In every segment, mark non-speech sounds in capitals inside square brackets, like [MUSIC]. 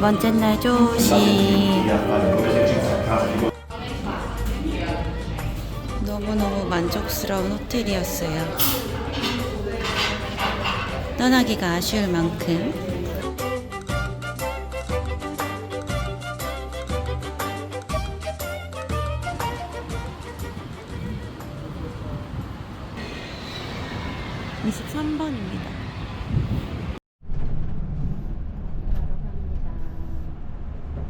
번째 날 조식. 너무너무 만족스러운 호텔이었어요. 떠나기가 아쉬울 만큼. (23번입니다)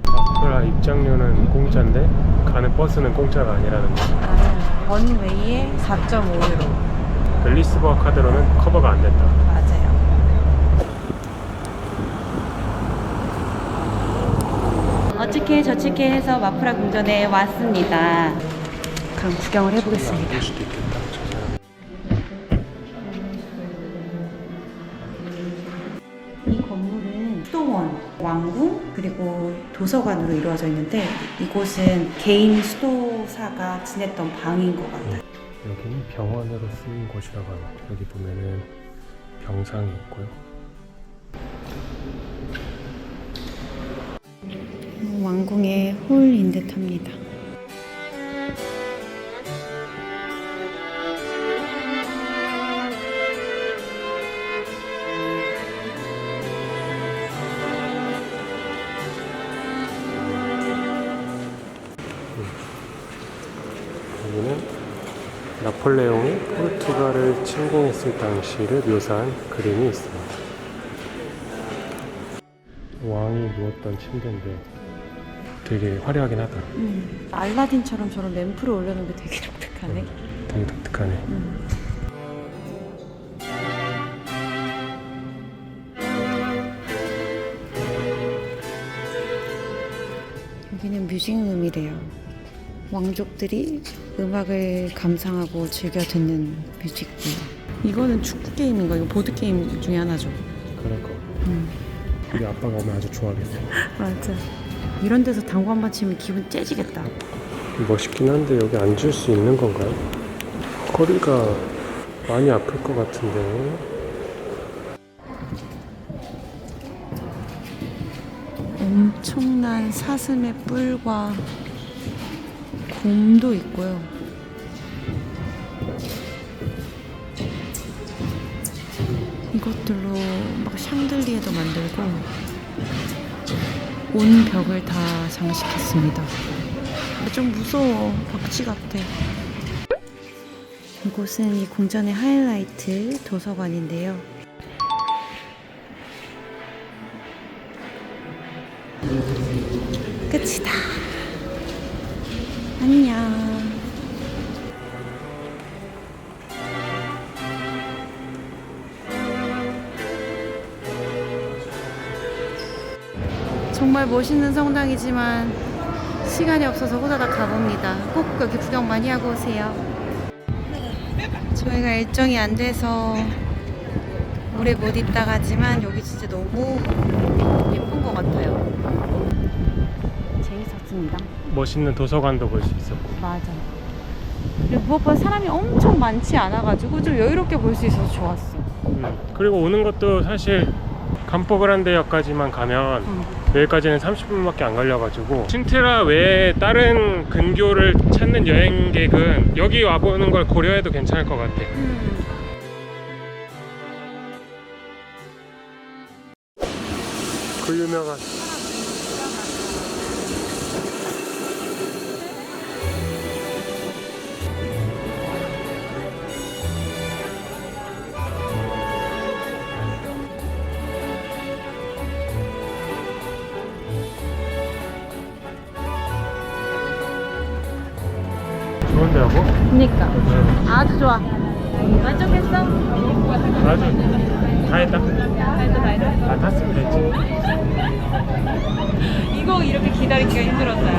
아프라 입장료는 공짜인데 가는 버스는 공짜가 아니라는 거. 아, 원웨이에 4.5유로. 그 리스버어 카드로는 커버가 안 된다. 맞아요. 어떻게 저렇게 해서 마프라 궁전에 왔습니다. 그럼 구경을 해보겠습니다. 수도 있겠다. 수도원, 왕궁, 그리고 도서관으로 이루어져 있는데 이곳은 개인 수도사가 지냈던 방인 것 같아요. 여기는 병원으로 쓰인 곳이라고 합니다. 여기 보면은 병상이 있고요. 왕궁의 홀인 듯합니다. 나폴레옹이 포르투갈을 침공했을 당시를 묘사한 그림이 있습니다. 왕이 누웠던 침대인데 되게 화려하긴 하다. 음, 알라딘처럼 저런 램프를 올려놓은 게 되게 독특하네. 되게 독특하네. 음. 여기는 뮤직룸이래요. 왕족들이 음악을 감상하고 즐겨 듣는 뮤직룸. 이거는 축구 게임인가? 이거 보드 게임 중에 하나죠. 그럴 거. 음. 우리 아빠가 오면 아주 좋아하겠네. [LAUGHS] 맞아. 이런 데서 당구 한 번 치면 기분 째지겠다. 멋있긴 한데 여기 앉을 수 있는 건가요? 허리가 많이 아플 것 같은데. 엄청난 사슴의 뿔과 곰도 있고요. 이것들로 막 샹들리에도 만들고 온 벽을 다 장식했습니다. 좀 무서워. 박쥐 같아. 이곳은 이 궁전의 하이라이트 도서관인데요. 끝이다. 안녕. 정말 멋있는 성당이지만 시간이 없어서 호다닥 가봅니다. 꼭 여기 구경 많이 하고 오세요. 저희가 일정이 안 돼서 오래 못 있다 가지만 여기 진짜 너무 예쁜 것 같아요. 재밌었습니다. 멋있는 도서관도 볼 수 있었고. 맞아. 그리고 무엇보다 사람이 엄청 많지 않아가지고 좀 여유롭게 볼 수 있어서 좋았어. 음. 그리고 오는 것도 사실 감포그란데역까지만 가면 응. 여기까지는 30분밖에 안 걸려가지고 신트라 외에 다른 근교를 찾는 여행객은 여기 와보는 걸 고려해도 괜찮을 것 같아. 음. 그 유명한 좋은데 여보? 그니까 응. 아주 좋아. 만족했어? 아주 다 했다. 다 했어 다 했어. 다 탔으면 됐지. 이거 이렇게 기다리기가 힘들었어요.